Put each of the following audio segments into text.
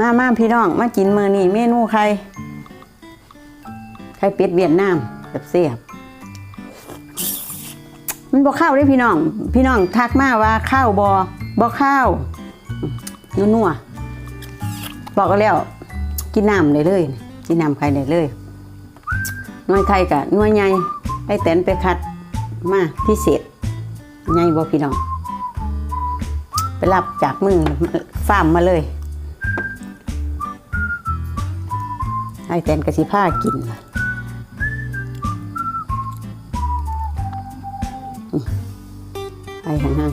มามาพี่น้อง มากินมือนี่เมนูไข่ไข่เป็ดเวียดนามแบบเสียบมันบ่ข้าวได้พี่น้อง พี่น้องทักมาว่าข้าวบอบ่ข้าวนัวนัวๆบอกก็แล้ว กินน้ำได้เลย กินน้ำไข่ได้เลยหน้อยไข่กะน้อยใหญ่ไอ้แตนไปคัดมาพิเศษใหญ่บ่พี่น้อง ไปรับจากมือฟาร์มมาเลย ไอ้แตนกระสิผ้ากินไอ้ห่าง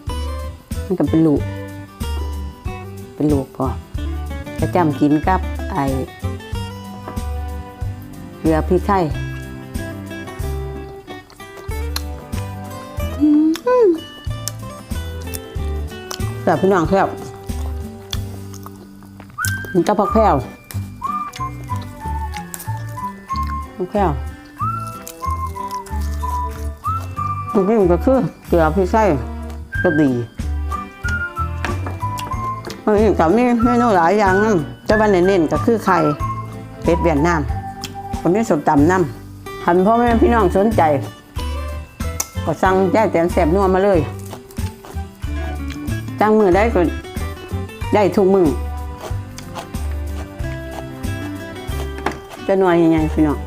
ๆมันก็เป็นลูก เป็นลูกพอจะจำกินกับไอ้เรือพริกไทยแต่พี่น้องแคบมันก็พักแพ้ว พักแพ้วมันก็ก็คือเกลือพริกไทยก็ดีมันมีกับมีเมนูหลายอย่างนั่นแต่ว่าเน้นๆก็คือไข่เป็ดเวียดนามผมมีสมตำน้ำหันพ่อแม่พี่น้องสนใจ ก็สั่งแย่แตนแสบนัวมาเลยจ้างมือได้ก็ได้ทุกมือจะนัวยังไงพี่น้อง